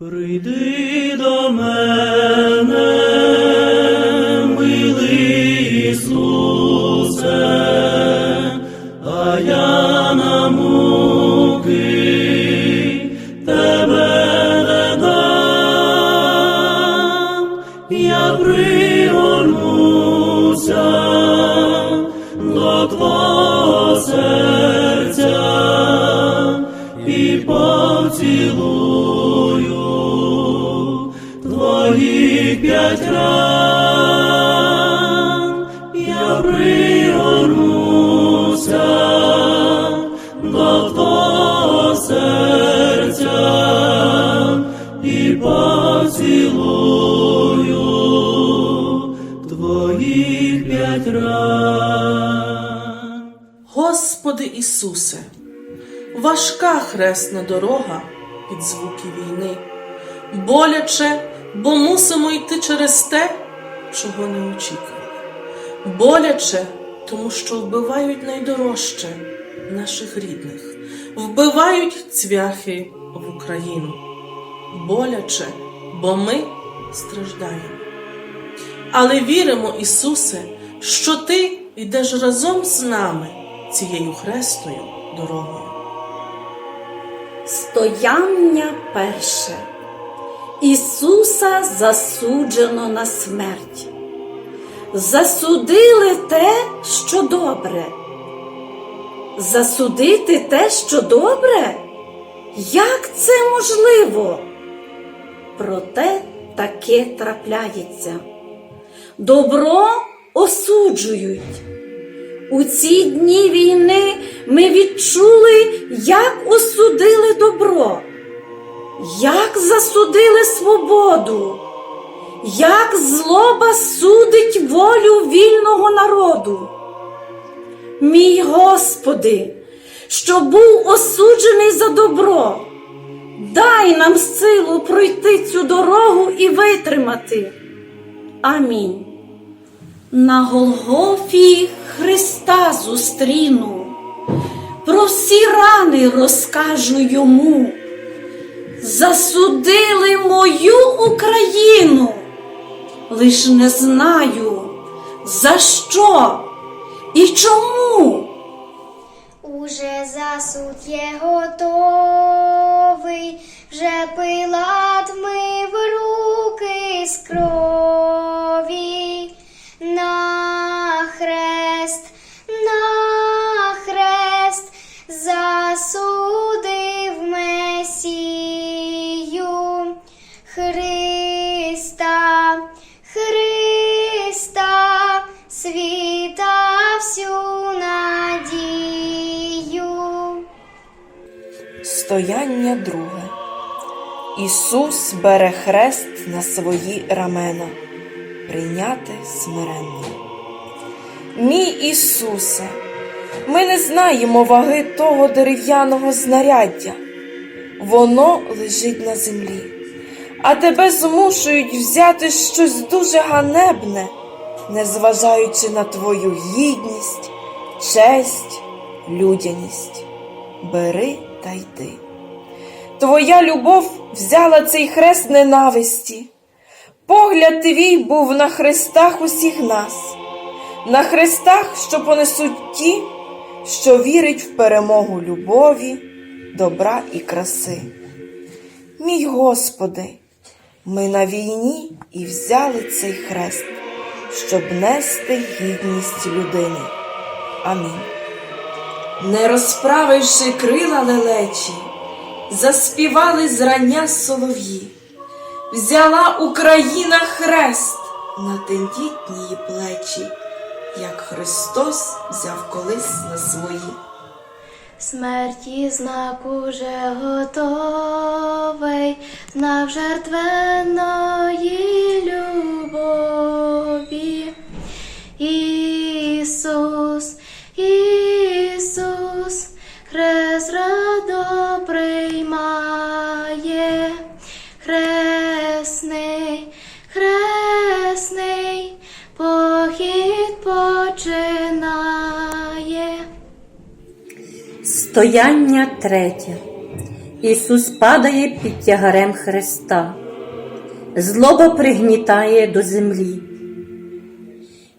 Прийди до мене, Ісусе, важка хресна дорога під звуки війни, боляче, бо мусимо йти через те, чого не очікували. Боляче, тому що вбивають найдорожче наших рідних, вбивають цвяхи в Україну. Боляче, бо ми страждаємо. Але віримо, Ісусе, що Ти йдеш разом з нами цією хресною дорогою. Стояння перше. Ісуса засуджено на смерть. Засудили те, що добре. Засудити те, що добре? Як це можливо? Проте таке трапляється. Добро осуджують. У ці дні війни ми відчули, як осудили добро, як засудили свободу, як злоба судить волю вільного народу. Мій Господи, що був осуджений за добро, дай нам силу пройти цю дорогу і витримати. Амінь. На Голгофі Христа зустріну, про всі рани розкажу йому. Засудили мою Україну, лиш не знаю, за що і чому. Уже засуд є готовий, вже пилат мив руки з крові. Христа, Христа, світа всю надію. Стояння друге. Ісус бере хрест на свої рамена, прийняти смиренно. Мій Ісусе, ми не знаємо ваги того дерев'яного знаряддя. Воно лежить на землі, а тебе змушують взяти щось дуже ганебне, незважаючи на твою гідність, честь, людяність. Бери та йди. Твоя любов взяла цей хрест ненависті. Погляд твій був на хрестах усіх нас, на хрестах, що понесуть ті, що вірять в перемогу любові, добра і краси. Мій Господи, ми на війні і взяли цей хрест, щоб нести гідність людини. Амінь. Не розправивши крила лелечі, заспівали зрання солов'ї. Взяла Україна хрест на тендітні плечі, як Христос взяв колись на свої. Смерті знак уже готовий, знак жертвеної любові. Стояння третє. Ісус падає під тягарем Христа, злоба пригнітає до землі.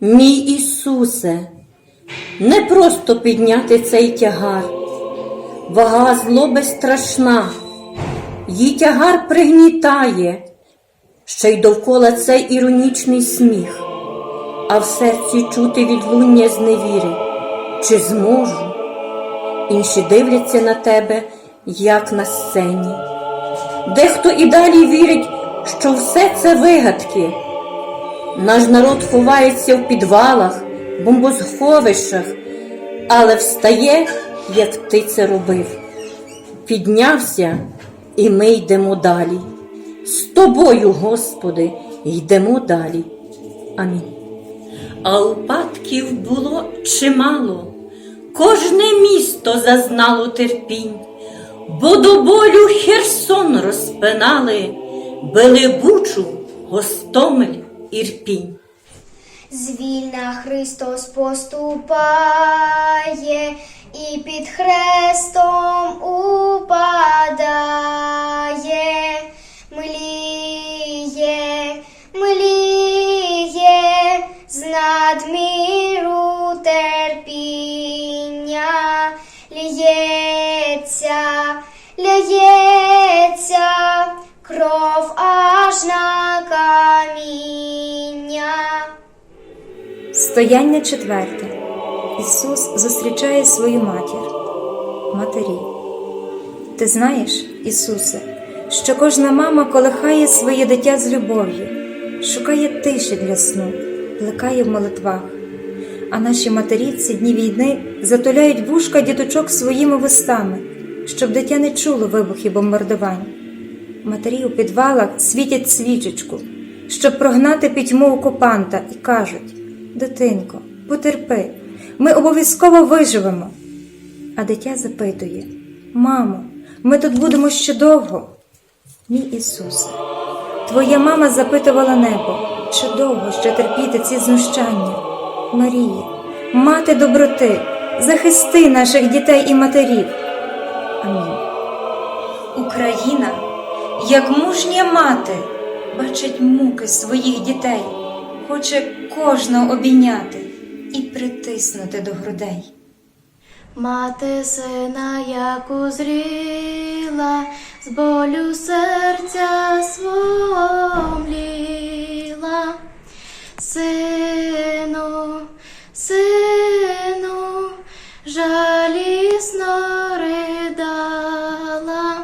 Мій Ісусе, не просто підняти цей тягар, вага злоби страшна, її тягар пригнітає, ще й довкола цей іронічний сміх, а в серці чути відлуння зневіри, чи зможу. Інші дивляться на тебе, як на сцені. Дехто і далі вірить, що все це вигадки. Наш народ ховається в підвалах, бомбосховищах, але встає, як ти це робив. Піднявся, і ми йдемо далі. З тобою, Господи, йдемо далі. Амінь. А упадків було чимало, кожне місто зазнало терпінь, бо до болю Херсон розпинали, били бучу, Гостомель, Ірпінь. Звільна Христос поступає і під хрестом упадає, мліє, мліє з надміру лється, ляється кров аж на каміння. Стояння четверте. Ісус зустрічає свою матір. Матері. Ти знаєш, Ісусе, що кожна мама колихає своє дитя з любов'ю, шукає тиші для сну, плекає в молитвах. А наші матері в ці дні війни затуляють вушка діточок своїми вустами, щоб дитя не чуло вибухів бомбардувань. Матері у підвалах світять свічечку, щоб прогнати пітьму окупанта, і кажуть: Дитинко, потерпи, ми обов'язково виживемо. А дитя запитує: Мамо, ми тут будемо ще довго. Мій Ісусе, твоя мама запитувала небо, чи довго ще терпіти ці знущання. Марія, мати доброти, захисти наших дітей і матерів. Україна, як мужня мати, бачить муки своїх дітей, хоче кожного обійняти і притиснути до грудей. Мати сина, як узріла, з болю серця свого. Сину, сину, жалісно ридала,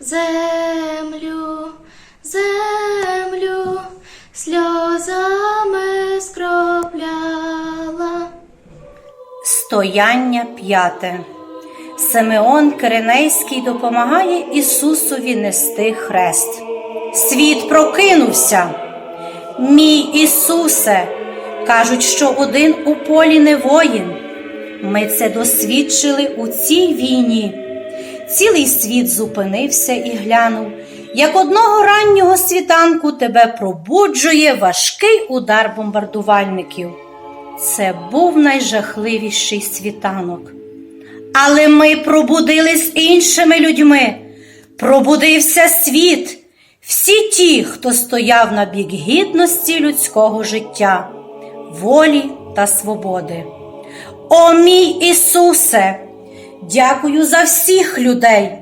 землю, землю, сльозами скропляла. Стояння п'яте. Симеон Киринейський допомагає Ісусові нести хрест. Світ прокинувся. Мій Ісусе, кажуть, що один у полі не воїн. Ми це досвідчили у цій війні. Цілий світ зупинився і глянув, як одного раннього світанку тебе пробуджує важкий удар бомбардувальників. Це був найжахливіший світанок. Але ми пробудились іншими людьми. Пробудився світ, всі ті, хто стояв на бік гідності людського життя, волі та свободи. О мій Ісусе! Дякую за всіх людей,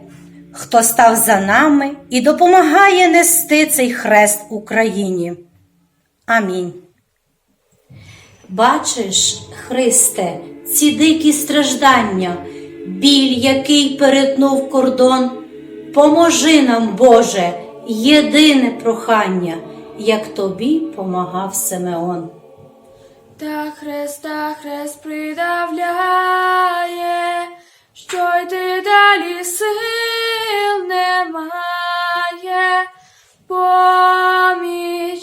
хто став за нами і допомагає нести цей хрест Україні. Амінь. Бачиш, Христе, ці дикі страждання, біль, який перетнув кордон. Поможи нам, Боже, єдине прохання, як тобі помагав Симеон. Та хреста хрест придавляє, що йти далі сил немає. Поміч,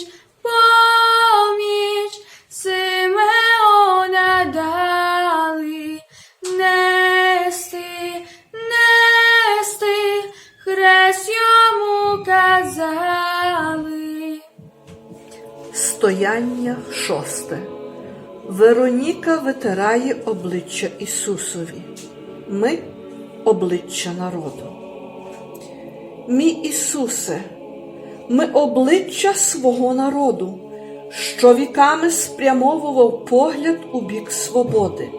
Стояння шосте. Вероніка витирає обличчя Ісусові. Ми обличчя народу. Мій Ісусе, ми обличчя свого народу, що віками спрямовував погляд у бік свободи.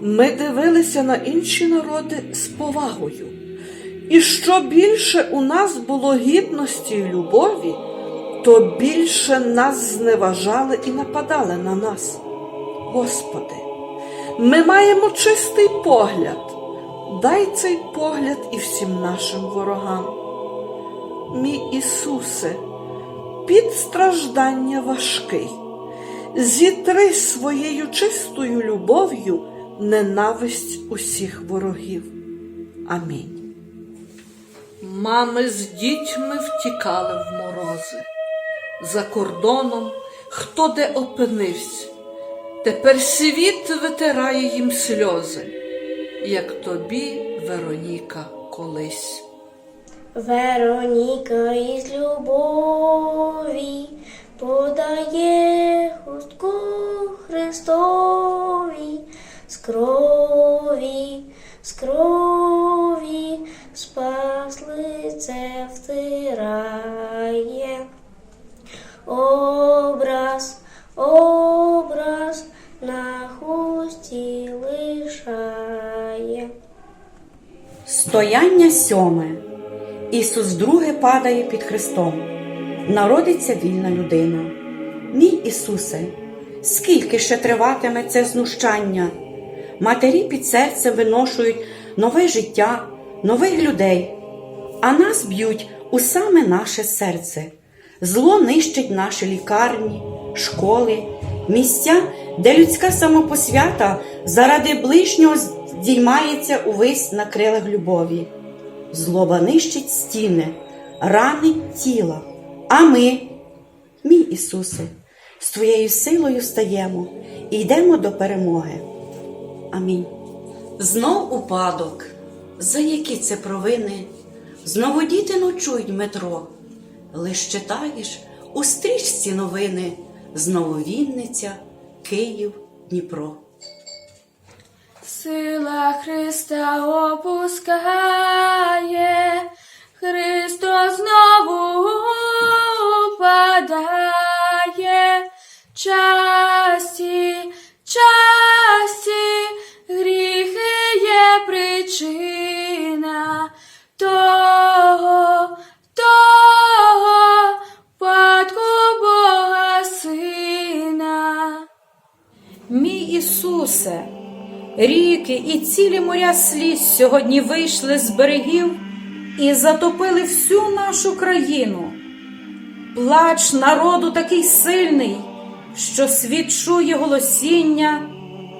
Ми дивилися на інші народи з повагою. І що більше у нас було гідності і любові, то більше нас зневажали і нападали на нас. Господи, ми маємо чистий погляд. Дай цей погляд і всім нашим ворогам. Мій Ісусе, під страждання важкий, зітри своєю чистою любов'ю ненависть усіх ворогів. Амінь. Мами з дітьми втікали в морози. За кордоном хто де опинився. Тепер світ витирає їм сльози, як тобі, Вероніка, колись. Вероніка із любові подає хустку Христові з крові, з крові спас лице втирає. Стояння сьоме. Ісус вдруге падає під Христом. Народиться вільна людина. Мій Ісусе, скільки ще триватиме це знущання? Матері під серцем виношують нове життя, нових людей, а нас б'ють у саме наше серце. Зло нищить наші лікарні, школи, місця, де людська самопосвята заради ближнього здіймається увесь на крилах любові. Злоба нищить стіни, ранить тіла. А ми, мій Ісусе, з Твоєю силою стаємо і йдемо до перемоги. Амінь. Знов упадок. За які це провини? Знову діти ночують метро. Лиш читаєш у стрічці новини. Знову Вінниця, Київ, Дніпро. Сила Христа опускає, Христос знову падає, часті, часті гріхи є причина того, того падку Бога Сина. Мій Ісусе, ріки і цілі моря сліз сьогодні вийшли з берегів і затопили всю нашу країну. Плач народу такий сильний, що світ чує голосіння,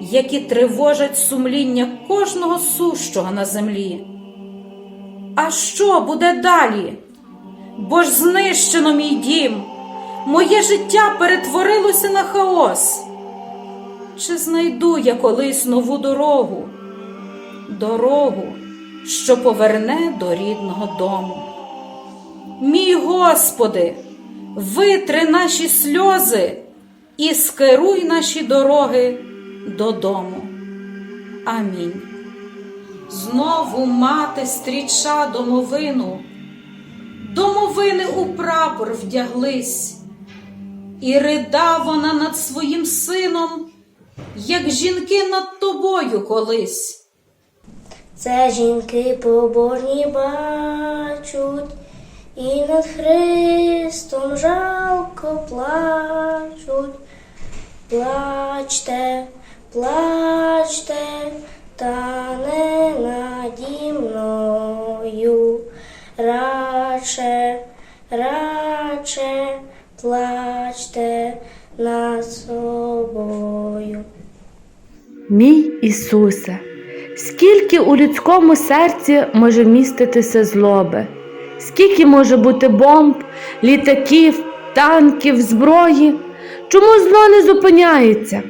які тривожать сумління кожного сущого на землі. А що буде далі? Бо ж знищено мій дім, моє життя перетворилося на хаос. Чи знайду я колись нову дорогу? Дорогу, що поверне до рідного дому. Мій Господи, витри наші сльози і скеруй наші дороги додому. Амінь. Знову мати стріча домовину, домовини у прапор вдяглись, і рида вона над своїм сином, як жінки над тобою колись. Це жінки побожні бачуть, і над Христом жалко плачуть. Плачте, плачте, та не наді мною. Радше, радше плачте над собою. Мій Ісусе, скільки у людському серці може вміститися злоби, скільки може бути бомб, літаків, танків, зброї? Чому зло не зупиняється?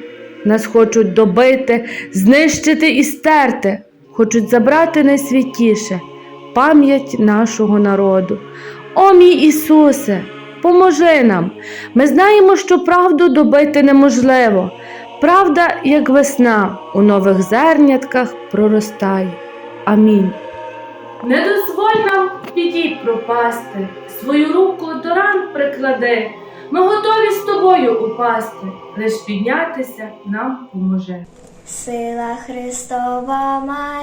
Нас хочуть добити, знищити і стерти, хочуть забрати найсвятіше пам'ять нашого народу. О мій Ісусе, поможи нам. Ми знаємо, що правду добити неможливо. Правда, як весна, у нових зернятках проростає. Амінь. Не дозволь нам в біді пропасти, свою руку до ран приклади. Ми готові з тобою упасти, лиш піднятися нам поможе. Сила Христова маліє,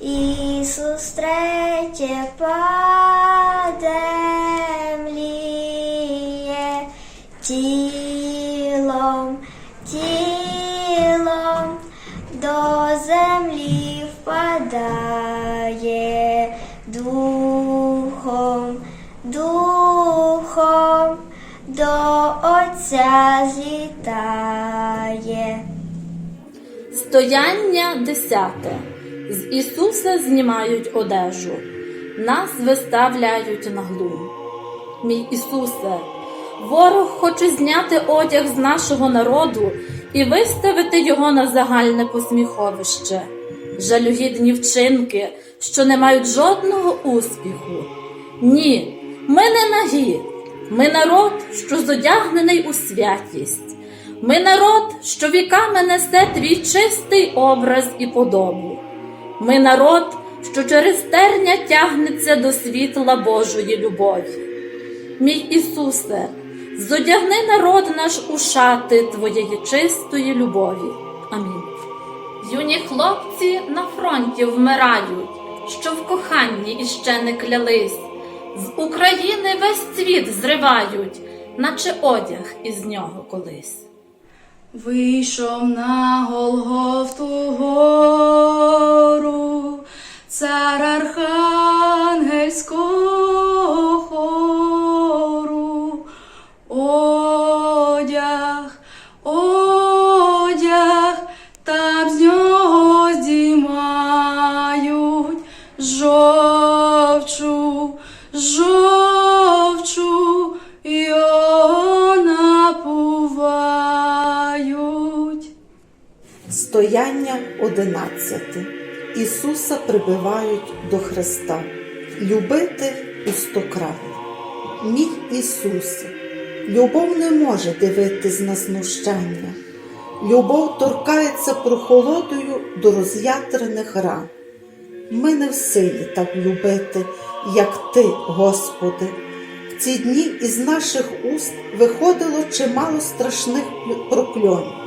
Ісус третє паде мліє, тілом, впадає, духом, духом до Отця злітає. Стояння десяте. З Ісуса знімають одежу, нас виставляють на глум. Мій Ісусе, ворог хоче зняти одяг з нашого народу і виставити його на загальне посміховище. Жалюгідні вчинки, що не мають жодного успіху. Ні, ми не нагі. Ми народ, що зодягнений у святість. Ми народ, що віками несе твій чистий образ і подобу. Ми народ, що через терня тягнеться до світла Божої любові. Мій Ісусе, зодягни народ наш у шати Твоєї чистої любові. Амінь. Юні хлопці на фронті вмирають, що в коханні іще не клялись. З України весь світ зривають, наче одяг із нього колись. Вийшов на Голгофту гору, цар архангельського 11. Ісуса прибивають до Христа. Любити у стократ. Мій Ісусе, любов не може дивитись на знущання. Любов торкається прохолодою до роз'ятрених ран. Ми не в силі так любити, як Ти, Господи. В ці дні із наших уст виходило чимало страшних прокльонів.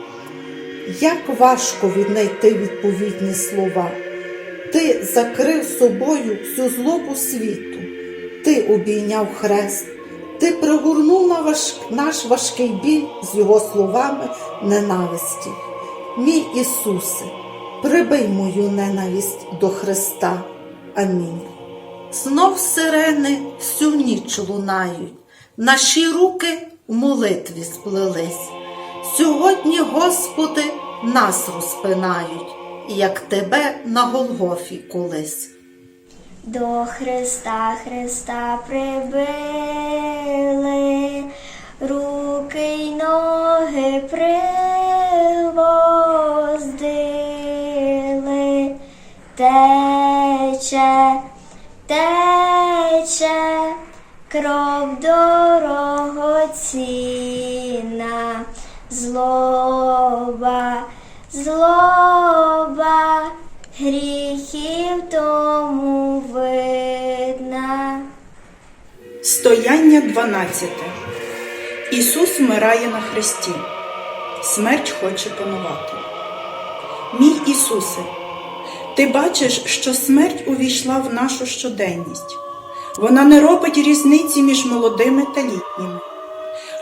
Як важко віднайти відповідні слова. Ти закрив собою всю злобу світу, ти обійняв хрест, ти пригорнув наш важкий біль з його словами ненависті. Мій Ісусе, прибий мою ненависть до Христа. Амінь. Знов сирени всю ніч лунають, наші руки в молитві сплелись. Сьогодні, Господи, нас розпинають, як Тебе на Голгофі колись. До Христа, Христа прибили, руки й ноги привоздили, тече, тече, кров дорогоцінна, злоба, злоба, гріхів тому видна. Стояння 12. Ісус вмирає на хресті. Смерть хоче панувати. Мій Ісусе, ти бачиш, що смерть увійшла в нашу щоденність. Вона не робить різниці між молодими та літніми.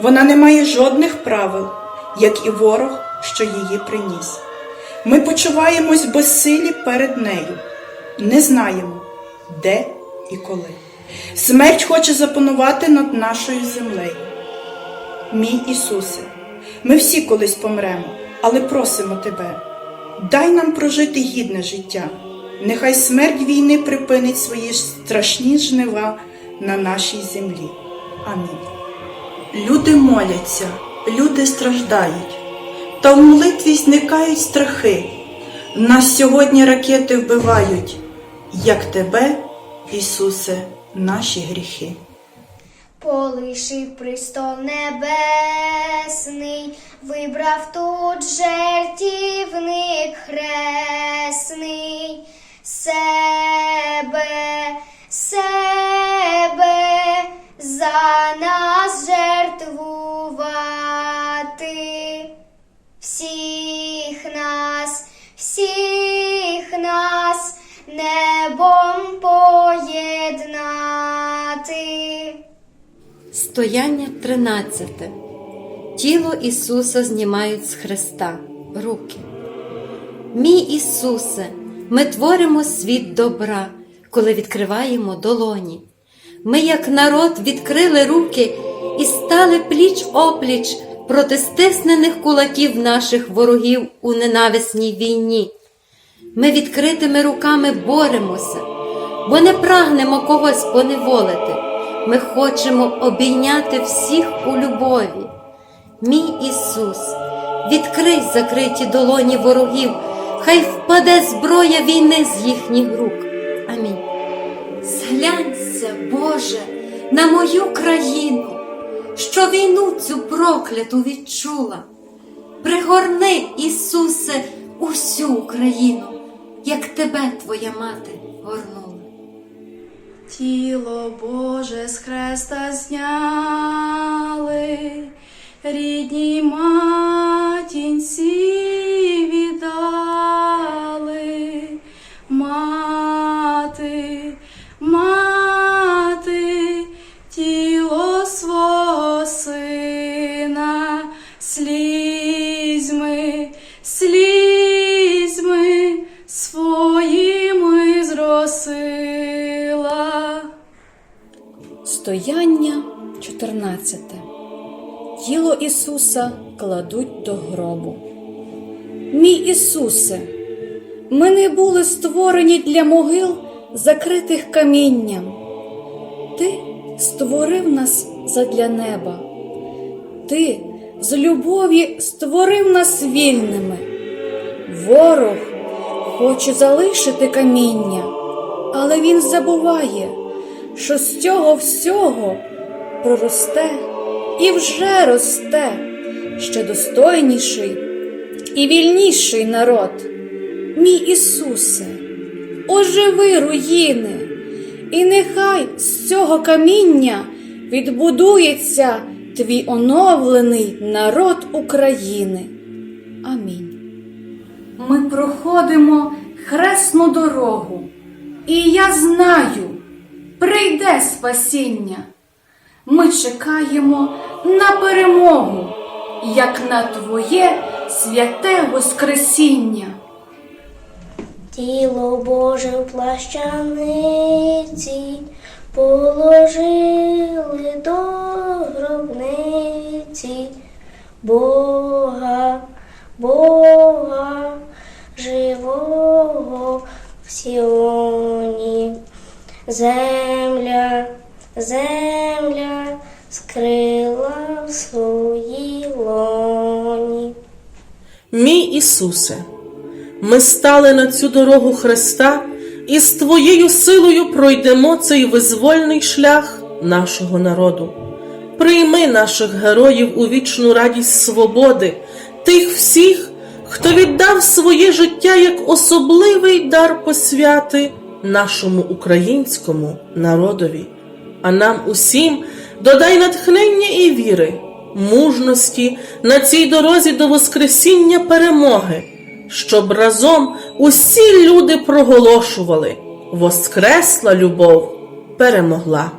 Вона не має жодних правил, як і ворог, що її приніс. Ми почуваємось безсилі перед нею, не знаємо, де і коли. Смерть хоче запанувати над нашою землею. Мій Ісусе, ми всі колись помремо, але просимо Тебе, дай нам прожити гідне життя. Нехай смерть війни припинить свої страшні жнива на нашій землі. Амінь. Люди моляться, люди страждають, та в молитві зникають страхи. Нас сьогодні ракети вбивають, як тебе, Ісусе, наші гріхи. Полишив престол небесний, вибрав тут жертівник хресний, себе, себе за нас Стояння 13. Тіло Ісуса знімають з Христа. Руки. Мій Ісусе, ми творимо світ добра, коли відкриваємо долоні. Ми, як народ, відкрили руки і стали пліч опліч проти стиснених кулаків наших ворогів у ненависній війні. Ми відкритими руками боремося, бо не прагнемо когось поневолити. Ми хочемо обійняти всіх у любові. Мій Ісус, відкрий закриті долоні ворогів, хай впаде зброя війни з їхніх рук. Амінь. Зглянься, Боже, на мою країну, що війну цю прокляту відчула. Пригорни, Ісусе, усю Україну, як тебе твоя мати горнула. Тіло Боже з хреста зняли, рідній матінці віддали. Стояння 14. Тіло Ісуса кладуть до гробу. Мій Ісусе, ми не були створені для могил, закритих камінням. Ти створив нас задля неба. Ти з любові створив нас вільними. Ворог хоче залишити каміння, але він забуває, що з цього всього проросте і вже росте ще достойніший і вільніший народ. Мій Ісусе, оживи руїни, і нехай з цього каміння відбудується твій оновлений народ України. Амінь. Ми проходимо хресну дорогу, і я знаю, прийде спасіння. Ми чекаємо на перемогу, як на Твоє святе Воскресіння. Тіло Боже в плащаниці положили до гробниці Бога, Бога живого в Сіоні. Земля, земля скрила в своїй лоні. Мій Ісусе, ми стали на цю дорогу Христа і з Твоєю силою пройдемо цей визвольний шлях нашого народу. Прийми наших героїв у вічну радість свободи, тих всіх, хто віддав своє життя як особливий дар посвяти нашому українському народові, а нам усім додай натхнення і віри, мужності на цій дорозі до Воскресіння перемоги, щоб разом усі люди проголошували Воскресла любов перемогла.